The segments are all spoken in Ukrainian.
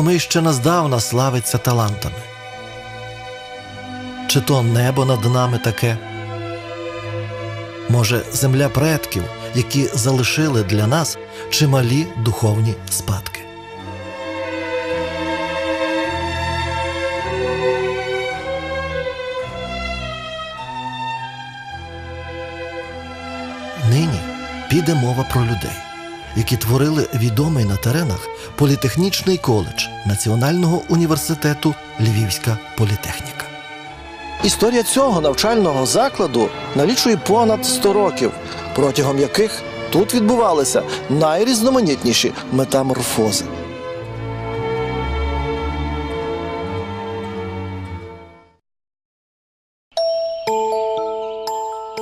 Коломийщина здавна славиться талантами. Чи то небо над нами таке? Може, земля предків, які залишили для нас чималі духовні спадки. Нині піде мова про людей, які творили відомий на теренах політехнічний коледж Національного університету Львівська політехніка. Історія цього навчального закладу налічує понад 100 років, протягом яких тут відбувалися найрізноманітніші метаморфози.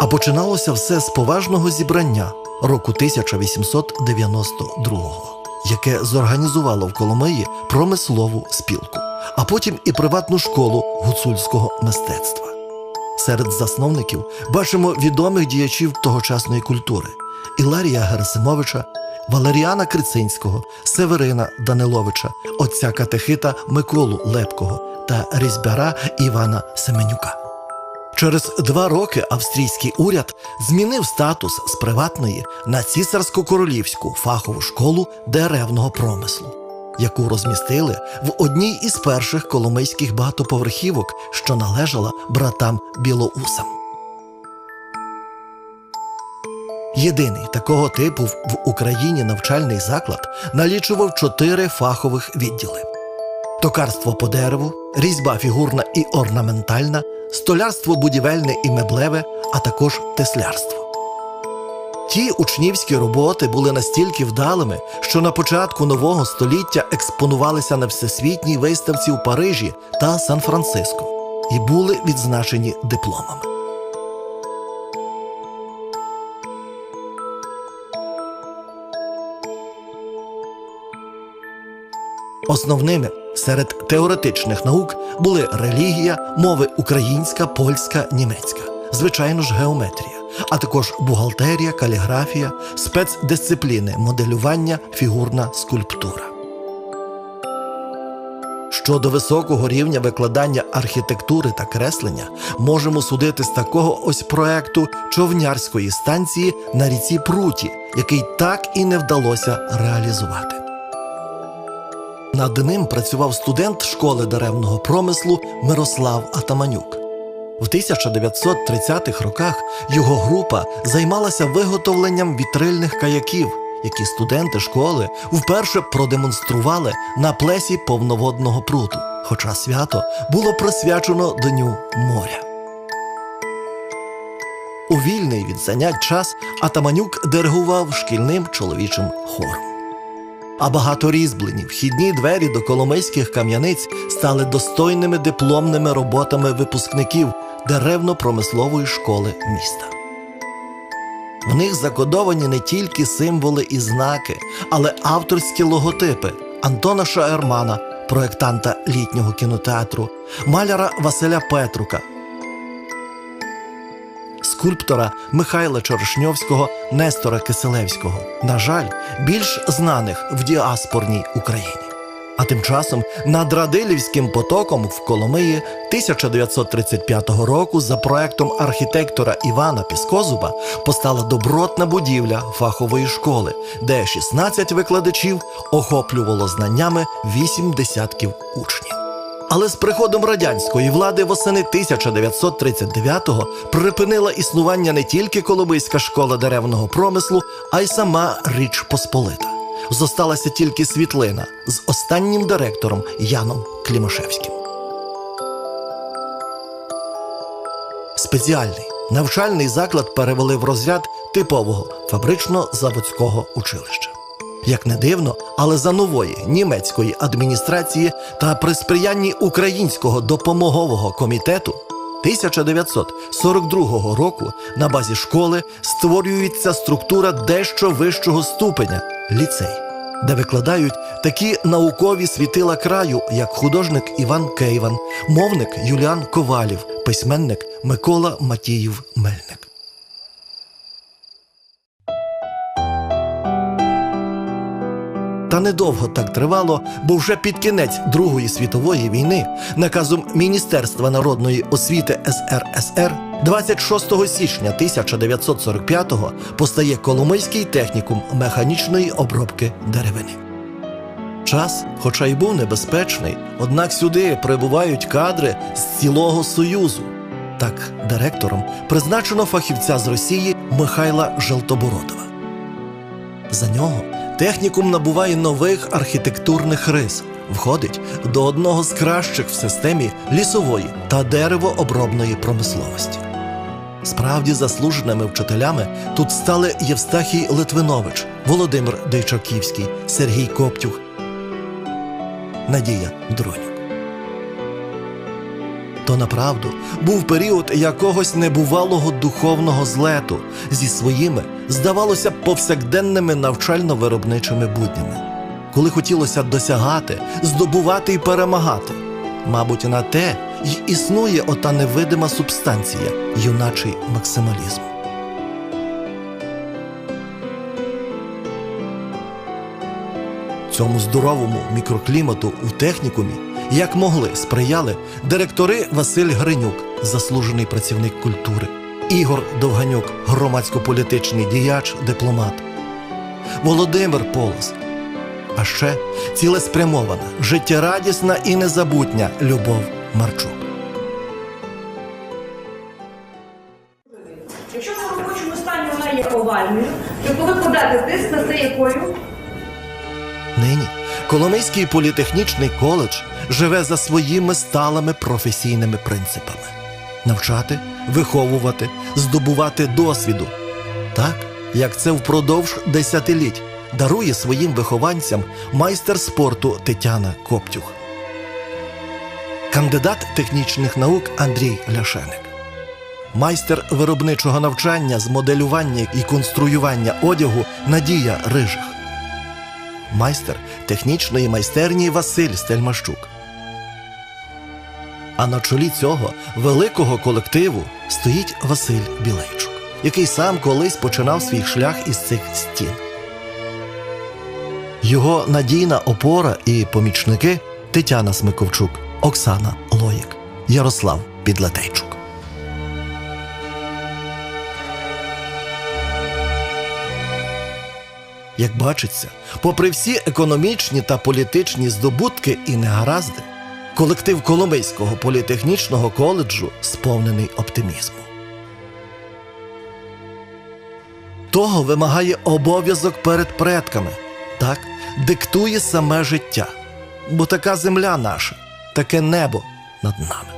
Починалося все з поважного зібрання року 1892-го, яке зорганізувало в Коломиї промислову спілку, а потім і приватну школу гуцульського мистецтва. Серед засновників бачимо відомих діячів тогочасної культури Іларія Герасимовича, Валеріана Крицинського, Северина Даниловича, отця катехита Миколу Лепкого та різьбяра Івана Семенюка. Через два роки австрійський уряд змінив статус з приватної на цісарсько-королівську фахову школу деревного промислу, яку розмістили в одній із перших коломийських багатоповерхівок, що належала братам Білоусам. Єдиний такого типу в Україні навчальний заклад налічував чотири фахових відділи: токарство по дереву, різьба фігурна і орнаментальна, столярство будівельне і меблеве, а також теслярство. Ті учнівські роботи були настільки вдалими, що на початку нового століття експонувалися на всесвітній виставці у Парижі та Сан-Франциско і були відзначені дипломами. Основними серед теоретичних наук були релігія, мови українська, польська, німецька, звичайно ж, геометрія, а також бухгалтерія, каліграфія, спецдисципліни, моделювання, фігурна скульптура. Щодо високого рівня викладання архітектури та креслення можемо судити з такого ось проекту човнярської станції на ріці Пруті, який так і не вдалося реалізувати. Над ним працював студент школи деревного промислу Мирослав Атаманюк. В 1930-х роках його група займалася виготовленням вітрильних каяків, які студенти школи вперше продемонстрували на плесі повноводного пруту, хоча свято було присвячено Дню моря. У вільний від занять час Атаманюк диригував шкільним чоловічим хором. А багаторізьблені вхідні двері до коломийських кам'яниць стали достойними дипломними роботами випускників деревно-промислової школи міста. В них закодовані не тільки символи і знаки, але авторські логотипи Антона Шаермана, проєктанта літнього кінотеатру, маляра Василя Петрука, скульптора Михайла Черешньовського, Нестора Киселевського, на жаль, більш знаних в діаспорній Україні. А тим часом над Радилівським потоком в Коломиї 1935 року за проектом архітектора Івана Піскозуба постала добротна будівля фахової школи, де 16 викладачів охоплювало знаннями 8 десятків учнів. Але з приходом радянської влади восени 1939-го припинила існування не тільки Коломийська школа деревного промислу, а й сама Річ Посполита. Зосталася тільки світлина з останнім директором Яном Клімашевським. Спеціальний навчальний заклад перевели в розряд типового фабрично-заводського училища. Як не дивно, але за нової німецької адміністрації та при сприянні українського допомогового комітету 1942 року на базі школи створюється структура дещо вищого ступеня ліцей, де викладають такі наукові світила краю, як художник Іван Кейван, мовник Юліан Ковалів, письменник Микола Матіїв Мельник. Та недовго так тривало, бо вже під кінець Другої світової війни наказом Міністерства народної освіти СРСР 26 січня 1945-го постає Коломийський технікум механічної обробки деревини. Час, хоча й був небезпечний, однак сюди прибувають кадри з цілого Союзу. Так, директором призначено фахівця з Росії Михайла Желтобородова. За нього технікум набуває нових архітектурних рис, входить до одного з кращих в системі лісової та деревообробної промисловості. Справді заслуженими вчителями тут стали Євстахій Литвинович, Володимир Дейчаківський, Сергій Коптюх, Надія Дронюк. То направду був період якогось небувалого духовного злету зі своїми, здавалося, повсякденними навчально-виробничими буднями, коли хотілося досягати, здобувати і перемагати. Мабуть, на те й існує ота невидима субстанція юначий максималізм. Цьому здоровому мікроклімату у технікумі, як могли, сприяли директори Василь Гринюк, заслужений працівник культури, Ігор Довганюк, громадсько-політичний діяч, дипломат, Володимир Полос. А ще цілеспрямована, життєрадісна і незабутня Любов Марчук. Якщо на робочому стані вона є овальною, то коли подати тиск стає якою? Коломийський політехнічний коледж живе за своїми сталими професійними принципами: навчати, виховувати, здобувати досвіду. Так, як це впродовж десятиліть дарує своїм вихованцям майстер спорту Тетяна Коптюх, кандидат технічних наук Андрій Ляшеник. Майстер виробничого навчання з моделювання і конструювання одягу Надія Рижих майстер технічної майстерні Василь Стельмащук. А на чолі цього великого колективу стоїть Василь Білейчук, який сам колись починав свій шлях із цих стін. Його надійна опора і помічники Тетяна Смиковчук, Оксана Лоїк, Ярослав Підлетейчук. Як бачиться, попри всі економічні та політичні здобутки і негаразди, колектив Коломийського політехнічного коледжу сповнений оптимізму. Того вимагає обов'язок перед предками, так диктує саме життя. Бо така земля наша, таке небо над нами.